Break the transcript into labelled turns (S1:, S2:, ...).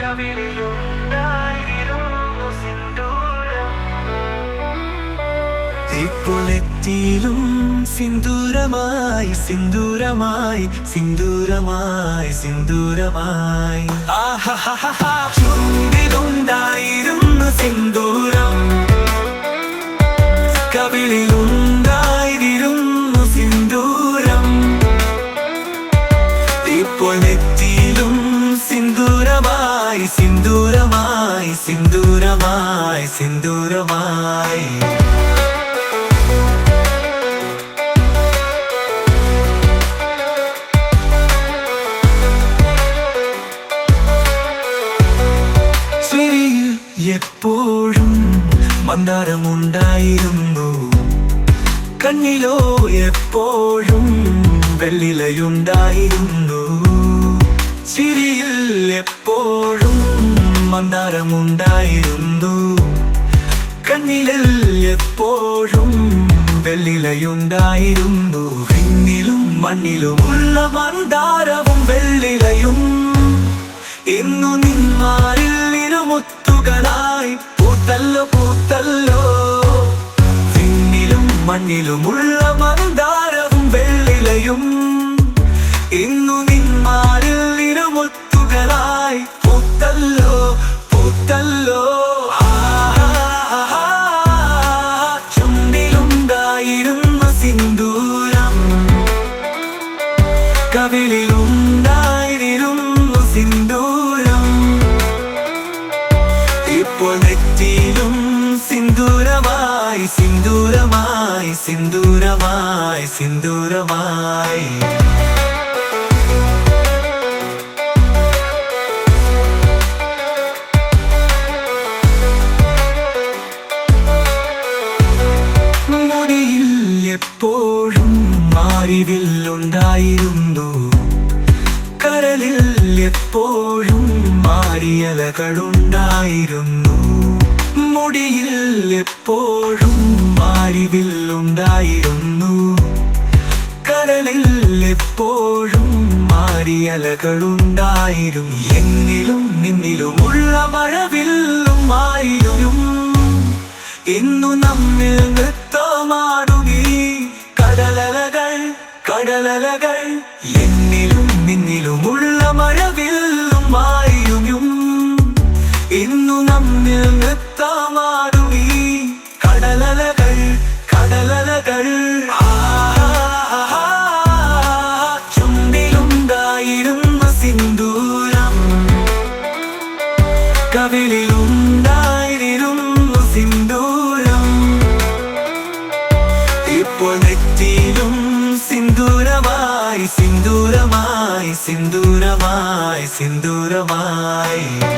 S1: കവിളിയുണ്ടായിരുന്നു സിന്ദൂരം ഇപ്പോഴെത്തിയിലും സിന്ദൂരമായി സിന്ദൂരമായി സിന്ദൂരമായി. സിന്ദൂരമായി ആഹ സിന്ദൂരമായി സിന്ദൂരമായി സിന്ദൂരമായി സിന്ദൂരമായി. എപ്പോഴും മന്ദാരമുണ്ടായിരുന്നു. കണ്ണിലോ എപ്പോഴും വെള്ളിലയുണ്ടായിരുന്നു. മന്ദാരമുണ്ടായിരുന്നു. കണ്ണിലിൽ എപ്പോഴും വെള്ളിലയുണ്ടായിരുന്നു. ഹിന്നിലും മണ്ണിലും ഉള്ള മന്ദാരവും വെള്ളിലയും. ഇന്നു നിന്മാരിൽ ഇരുമുത്തുകളായി. പൂത്തല്ലോ പൂത്തല്ലോ. മണ്ണിലും ഉള്ള മന്ദാരവും വെള്ളിലയും. ഇന്നു നിന്മാരിൽ പൂത്തല്ലോ ആഹാഹാഹാ. ചുണ്ടിലുണ്ടായിരുന്ന സിന്ദൂരം. കവിളിലുണ്ടായിരുന്നു സിന്ദൂരം. ഇപ്പോൾ നെറ്റിയിലും സിന്ദൂരമായി സിന്ദൂരമായി സിന്ദൂരമായി സിന്ദൂരമായി. എപ്പോഴും മാറിവില്ലുണ്ടായിരുന്നു കരലിൽ എപ്പോഴും മാറിയലകളുണ്ടായിരുന്നു മുടിയിൽ എപ്പോഴും മാറിവില്ലുണ്ടായിരുന്നു കരലിൽ എപ്പോഴും മാറിയലകളുണ്ടായിരുന്നു എന്നിലും നിന്നിലുമുള്ള മഴവില്ലുമായിരുന്നു. ഇന്നു നമ്മിൽ കടലലകൾ കടലലകൾ. എന്നിലും നിന്നിലുമുള്ള മഴവില്ലും മായുയും ഇന്നു നമ്മിൽ നിർത്താമാറുകി കടലലകൾ കടലലകൾ. ആഹാഹാഹാ. ചുണ്ടിലുണ്ടായിരുന്ന സിന്ദൂരം. കവിളിലുണ്ടായിരുന്നു സിന്ദൂരം. ഇപ്പോൾ നെറ്റിയിലും സിന്ദൂരമായി സിന്ദൂരമായി സിന്ദൂരമായി സിന്ദൂരമായി.